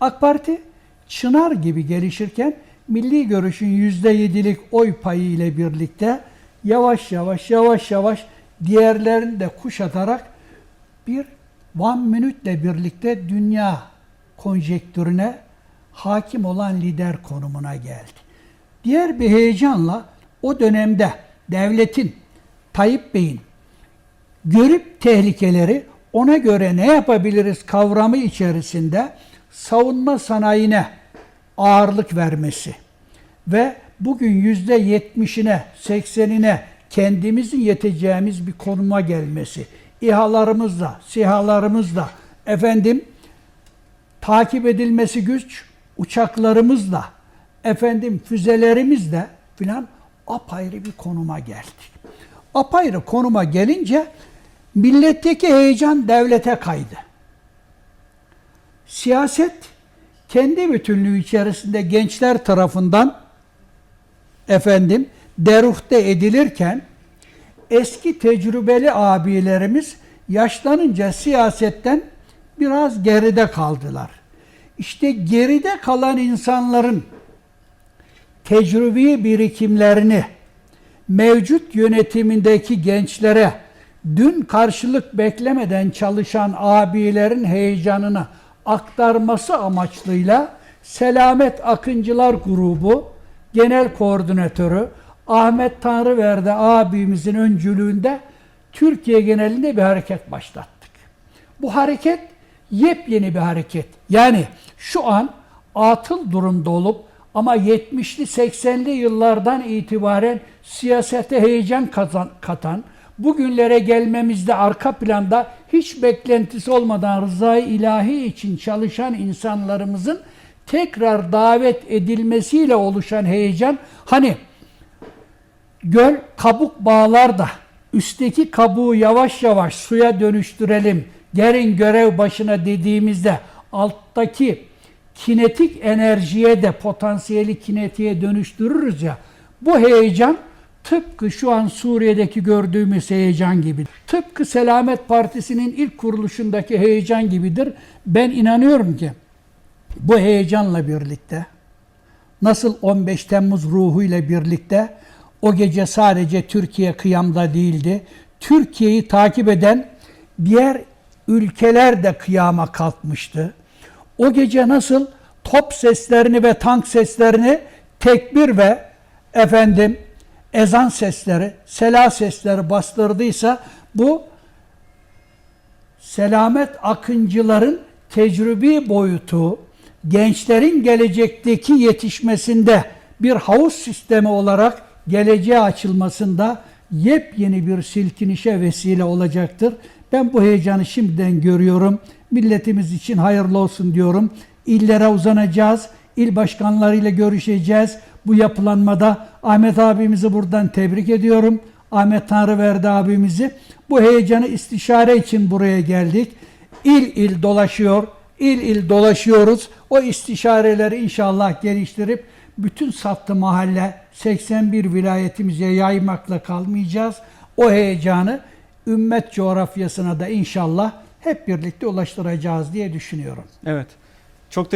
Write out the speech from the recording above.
AK Parti çınar gibi gelişirken milli görüşün %7'lik oy payı ile birlikte yavaş yavaş yavaş yavaş diğerlerini de kuşatarak bir One Minute'le birlikte dünya konjektürüne hakim olan lider konumuna geldi. Diğer bir heyecanla o dönemde devletin, Tayyip Bey'in görüp tehlikeleri ona göre ne yapabiliriz kavramı içerisinde savunma sanayine ağırlık vermesi ve bugün yüzde yetmişine, seksenine kendimizin yeteceğimiz bir konuma gelmesi, İHA'larımızla, SİHA'larımızla, efendim takip edilmesi güç uçaklarımızla, efendim füzelerimizle filan apayrı bir konuma geldik. Apayrı konuma gelince milletteki heyecan devlete kaydı. Siyaset kendi bütünlüğü içerisinde gençler tarafından efendim deruhte edilirken eski tecrübeli abilerimiz yaşlanınca siyasetten biraz geride kaldılar. İşte geride kalan insanların tecrübi birikimlerini mevcut yönetimindeki gençlere dün karşılık beklemeden çalışan abilerin heyecanını aktarması amaçlıyla Selamet Akıncılar Grubu Genel Koordinatörü Ahmet Tanrıverdi abimizin öncülüğünde Türkiye genelinde bir hareket başlattık. Bu hareket yepyeni bir hareket. Yani şu an atıl durumda olup ama 70'li 80'li yıllardan itibaren siyasete heyecan kazan, katan, bugünlere gelmemizde arka planda hiç beklentisi olmadan rızayı ilahi için çalışan insanlarımızın tekrar davet edilmesiyle oluşan heyecan hani göl kabuk bağlar da üstteki kabuğu yavaş yavaş suya dönüştürelim. Gelin görev başına dediğimizde alttaki kinetik enerjiye de potansiyeli kinetiğe dönüştürürüz ya. Bu heyecan tıpkı şu an Suriye'deki gördüğümüz heyecan gibi. Tıpkı Selamet Partisi'nin ilk kuruluşundaki heyecan gibidir. Ben inanıyorum ki bu heyecanla birlikte nasıl 15 Temmuz ruhuyla birlikte o gece sadece Türkiye kıyamda değildi. Türkiye'yi takip eden diğer ülkeler de kıyama kalkmıştı. O gece nasıl top seslerini ve tank seslerini tekbir ve efendim ezan sesleri, sela sesleri bastırdıysa bu selamet akıncıların tecrübi boyutu, gençlerin gelecekteki yetişmesinde bir havuz sistemi olarak geleceğe açılmasında yepyeni bir silkinişe vesile olacaktır. Ben bu heyecanı şimdiden görüyorum. Milletimiz için hayırlı olsun diyorum. İllere uzanacağız. İl başkanlarıyla görüşeceğiz. Bu yapılanmada Ahmet abimizi buradan tebrik ediyorum. Ahmet Tanrıverdi abimizi. Bu heyecanı istişare için buraya geldik. İl il dolaşıyor. İl il dolaşıyoruz. O istişareleri inşallah geliştirip bütün Sattı mahalle 81 vilayetimize yaymakla kalmayacağız. O heyecanı ümmet coğrafyasına da inşallah hep birlikte ulaştıracağız diye düşünüyorum. Evet. Çok